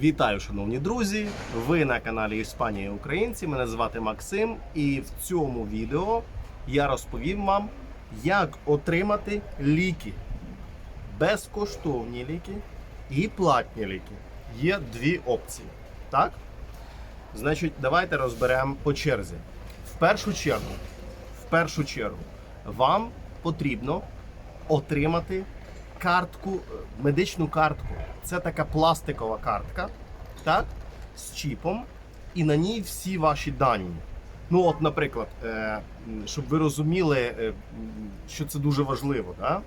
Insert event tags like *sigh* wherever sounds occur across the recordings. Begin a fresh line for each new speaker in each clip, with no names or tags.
Вітаю, шановні друзі! Ви на каналі Іспанія Українці. Мене звати Максим, і в цьому відео я розповім вам, як отримати ліки. Безкоштовні ліки і платні ліки. Є дві опції. Так? Значить, давайте розберемо по черзі. В першу чергу, в першу чергу, вам потрібно отримати картку, е, медичну картку. Це така пластикова картка, так? З чіпом, і на ній всі ваші дані. Ну, от, наприклад, е, щоб ви розуміли, е, що це дуже важливо, да?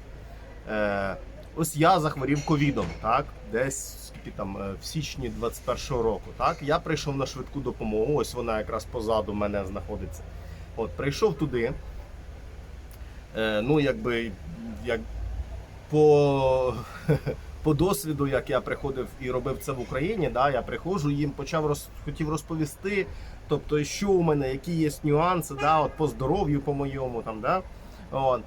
ось я захворів ковідом, так? Десь скільки там в січні 21-го року. Так? Я прийшов на швидку допомогу, ось вона якраз позаду мене знаходиться. От, прийшов туди. Ну, якби як по, *laughs* по досвіду, як я приходив і робив це в Україні, да, я приходжу, їм почав роз, хотів розповісти, тобто, що у мене, які є нюанси, да, от по здоров'ю по моєму там, да. От.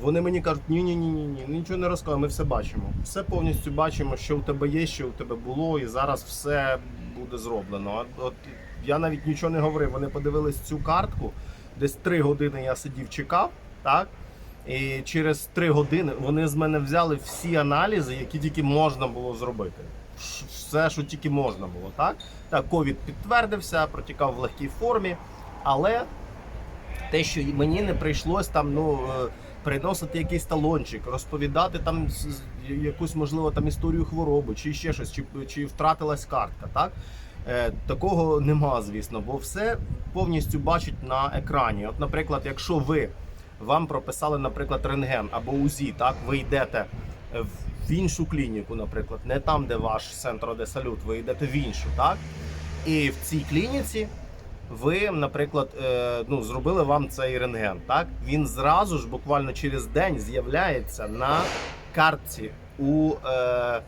Вони мені кажуть, ні, ні, ні, ні, ні, нічого не розказуємо, ми все бачимо. Все повністю бачимо, що у тебе є, що у тебе було, і зараз все буде зроблено. От, от я навіть нічого не говорив. Вони подивились цю картку. Десь три години я сидів, чекав, так? І через три години вони з мене взяли всі аналізи, які тільки можна було зробити. Все, що тільки можна було, так? Так, ковід підтвердився, протікав в легкій формі, але те, що мені не прийшлось там, ну. е, Приносити якийсь талончик, розповідати там якусь можливо там історію хвороби, чи ще щось, чи, чи втратилась картка. Так е, такого нема, звісно, бо все повністю бачать на екрані. От, наприклад, якщо ви вам прописали, наприклад, рентген або УЗІ, так ви йдете е, в іншу клініку, наприклад, не там, де ваш центр де салют, ви йдете в іншу, так? І в цій клініці ви, наприклад, е, ну, зробили вам цей рентген, так? Він зразу ж, буквально через день, з'являється на картці у. Е,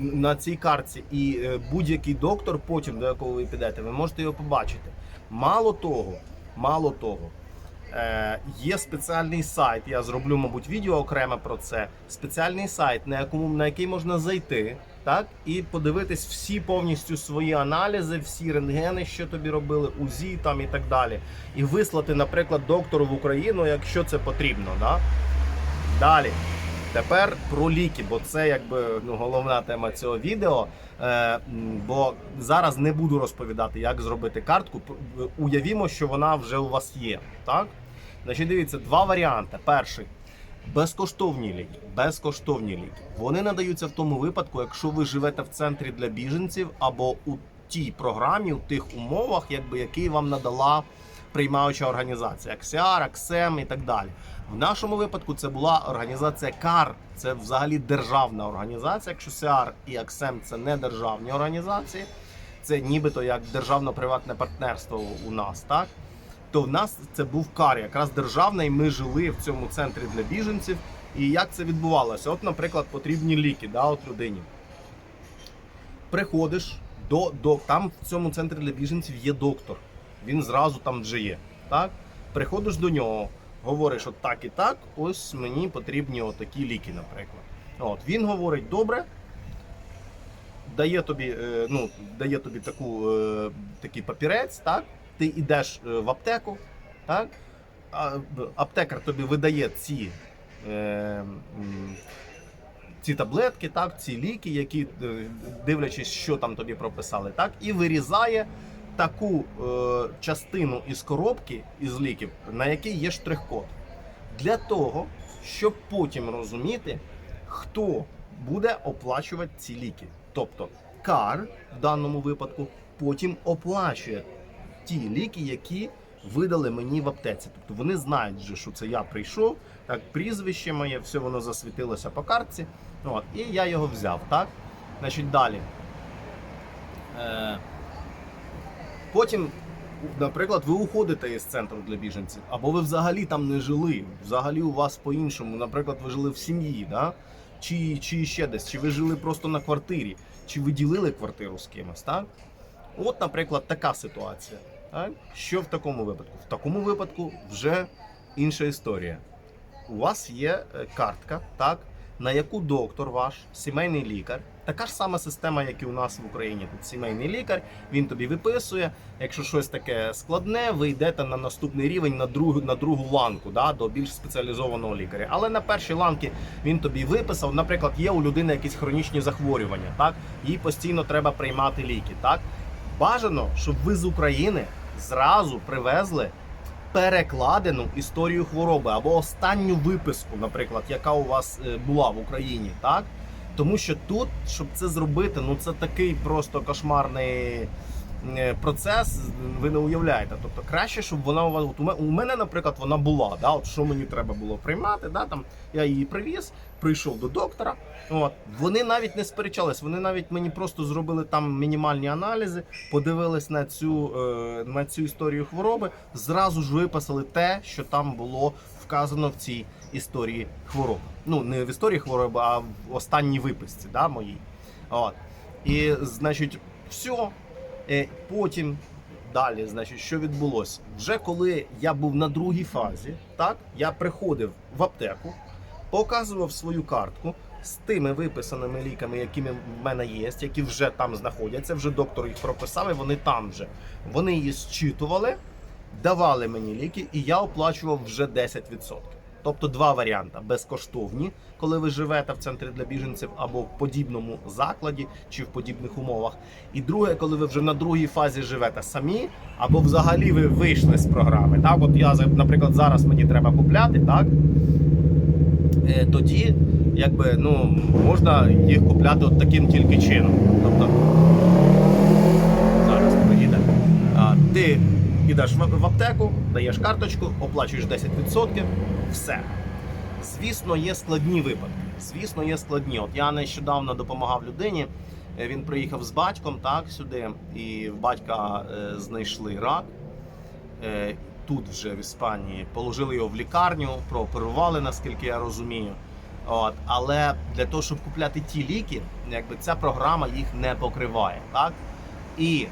на цій картці, і е, будь-який доктор, потім до якого ви підете, ви можете його побачити. Мало того, мало того, є спеціальний сайт. Я зроблю, мабуть, відео окремо про це. Спеціальний сайт, на якому на який можна зайти, так і подивитись всі повністю свої аналізи, всі рентгени, що тобі робили, УЗІ там і так далі. І вислати, наприклад, доктору в Україну, якщо це потрібно. Да? Далі. Тепер про ліки, бо це якби ну, головна тема цього відео. Е, бо зараз не буду розповідати, як зробити картку. Уявімо, що вона вже у вас є. Так? Значить, дивіться, два варіанти. Перший безкоштовні ліки. Безкоштовні ліки. Вони надаються в тому випадку, якщо ви живете в центрі для біженців або у тій програмі, у тих умовах, якби які вам надала приймаюча організація, АКСіар, АКСЕМ і так далі. В нашому випадку це була організація КАР, це взагалі державна організація. Якщо СіАР і АКСЕМ це не державні організації, це нібито як державно-приватне партнерство у нас, так? То в нас це був КАР, якраз державний. Ми жили в цьому центрі для біженців. І як це відбувалося? От, наприклад, потрібні ліки да, от людині. Приходиш до, до там в цьому центрі для біженців є доктор. Він зразу там вже є. Так? Приходиш до нього, говориш, от так і так, ось мені потрібні отакі ліки, наприклад. От, він говорить, добре, дає тобі, е, ну, дає тобі таку, е, такий папірець, так? Ти йдеш е, в аптеку, так? а, аптекар тобі видає ці. Е, ці таблетки, так, ці ліки, які е, дивлячись, що там тобі прописали, так, і вирізає таку е, частину із коробки із ліків, на якій є штрих-код. Для того, щоб потім розуміти, хто буде оплачувати ці ліки. Тобто кар в даному випадку потім оплачує ті ліки, які видали мені в аптеці. Тобто вони знають, вже, що це я прийшов, так, прізвище моє, все воно засвітилося по картці. От, і я його взяв. Так? Значить, далі. Е, потім, наприклад, ви уходите із центру для біженців, або ви взагалі там не жили, взагалі у вас по-іншому, наприклад, ви жили в сім'ї, да? чи, чи ще десь, чи ви жили просто на квартирі, чи ви ділили квартиру з кимось. Так? От, наприклад, така ситуація. Так? Що в такому випадку? В такому випадку вже інша історія. У вас є е, картка, так, на яку доктор ваш, сімейний лікар, така ж сама система, як і у нас в Україні. Тут сімейний лікар, він тобі виписує. Якщо щось таке складне, ви йдете на наступний рівень на другу на другу ланку, да, до більш спеціалізованого лікаря. Але на першій ланки він тобі виписав. Наприклад, є у людини якісь хронічні захворювання, так їй постійно треба приймати ліки. Так бажано, щоб ви з України зразу привезли перекладену історію хвороби або останню виписку, наприклад, яка у вас е, була в Україні, так? Тому що тут, щоб це зробити, ну це такий просто кошмарний процес. Ви не уявляєте. Тобто краще, щоб вона у вас. От у мене, наприклад, вона була. Да? От що мені треба було приймати, да? там я її привіз, прийшов до доктора. От вони навіть не сперечались, вони навіть мені просто зробили там мінімальні аналізи, подивились на цю, е, на цю історію хвороби, зразу ж виписали те, що там було вказано в цій історії хвороби. Ну не в історії хвороби, а в останній виписці, да, моїй. От. І, значить, все. Е, Потім далі, значить, що відбулося? Вже коли я був на другій фазі, так, я приходив в аптеку, показував свою картку з тими виписаними ліками, які в мене є, які вже там знаходяться. Вже доктор їх прописав, і вони там вже. Вони її зчитували, давали мені ліки, і я оплачував вже 10%. Тобто два варіанти: безкоштовні, коли ви живете в центрі для біженців або в подібному закладі чи в подібних умовах. І друге, коли ви вже на другій фазі живете самі, або взагалі ви вийшли з програми. Так, от я наприклад, зараз мені треба купляти, так е, тоді якби ну можна їх купляти от таким тільки чином. Тобто зараз приїде. А, ти йдеш в в аптеку, даєш карточку, оплачуєш 10%, все. Звісно, є складні випадки. Звісно, є складні. От я нещодавно допомагав людині. е, Він приїхав з батьком так сюди, і в батька е, знайшли рак. Е, тут вже в Іспанії положили його в лікарню, прооперували, наскільки я розумію. От, але для того, щоб купляти ті ліки, якби ця програма їх не покриває. Так? І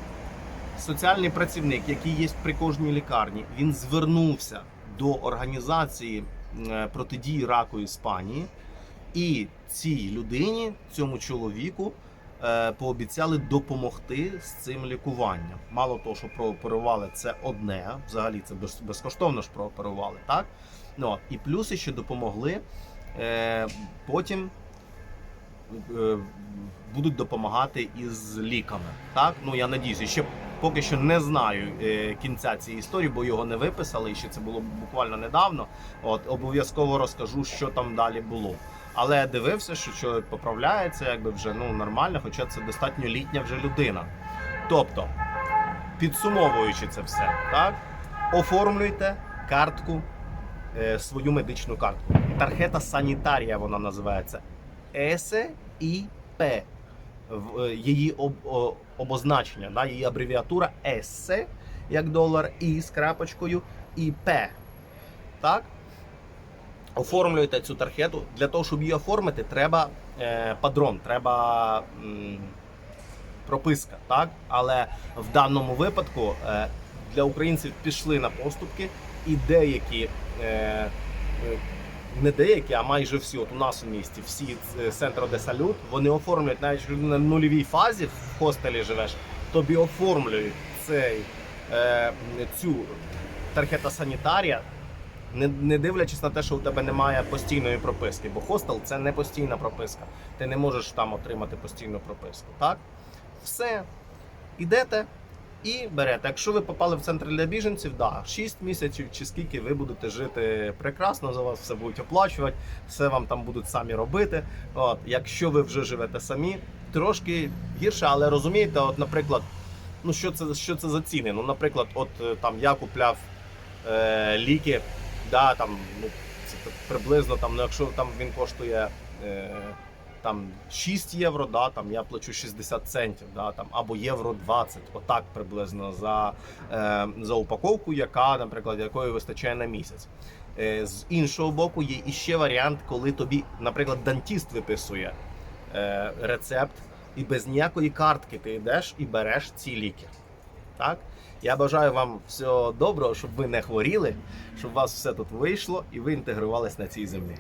соціальний працівник, який є при кожній лікарні, він звернувся до організації е, протидії раку Іспанії, і цій людині, цьому чоловіку, е, пообіцяли допомогти з цим лікуванням. Мало того, що прооперували це одне, взагалі це безкоштовно ж прооперували, так? Ну, і плюс ще допомогли е, потім. Будуть допомагати із ліками. Так, ну я надіюся, ще поки що не знаю е, кінця цієї історії, бо його не виписали, і ще це було буквально недавно. От обов'язково розкажу, що там далі було. Але я дивився, що чоловік поправляється, якби вже ну нормально, хоча це достатньо літня вже людина. Тобто, підсумовуючи це все, так оформлюйте картку, е, свою медичну картку. Тархета санітарія вона називається. СІП. В- е, Її об, обозначення, да, її абревіатура С, як долар, І з крапочкою, і П. Так? Оформлюєте цю тархету. Для того, щоб її оформити, треба е, падрон, треба м, прописка. Так? Але в даному випадку е, для українців пішли на поступки, і деякі, е, е, не деякі, а майже всі, от у нас у місті, всі центри де салют, вони оформлюють, навіть якщо на нульовій фазі в хостелі живеш, тобі оформлюють цей, е, цю тархета санітарія. Не, не дивлячись на те, що у тебе немає постійної прописки, бо хостел це не постійна прописка. Ти не можеш там отримати постійну прописку. Так? Все. Ідете і берете. Якщо ви попали в центр для біженців, да, 6 місяців чи скільки ви будете жити прекрасно, за вас все будуть оплачувати, все вам там будуть самі робити. От, якщо ви вже живете самі, трошки гірше, але розумієте, от, наприклад, ну що це, що це за ціни? Ну, наприклад, от е, там я купляв е, ліки, да, там, ну, це приблизно там, ну, якщо там він коштує. Е, там 6 євро, да, там я плачу 60 центів, да, там, або євро 20, отак приблизно за, е, за упаковку, яка, наприклад, якої вистачає на місяць. Е, з іншого боку, є іще варіант, коли тобі, наприклад, дантіст виписує е, рецепт, і без ніякої картки ти йдеш і береш ці ліки. Так? Я бажаю вам всього доброго, щоб ви не хворіли, щоб у вас все тут вийшло і ви інтегрувались на цій землі.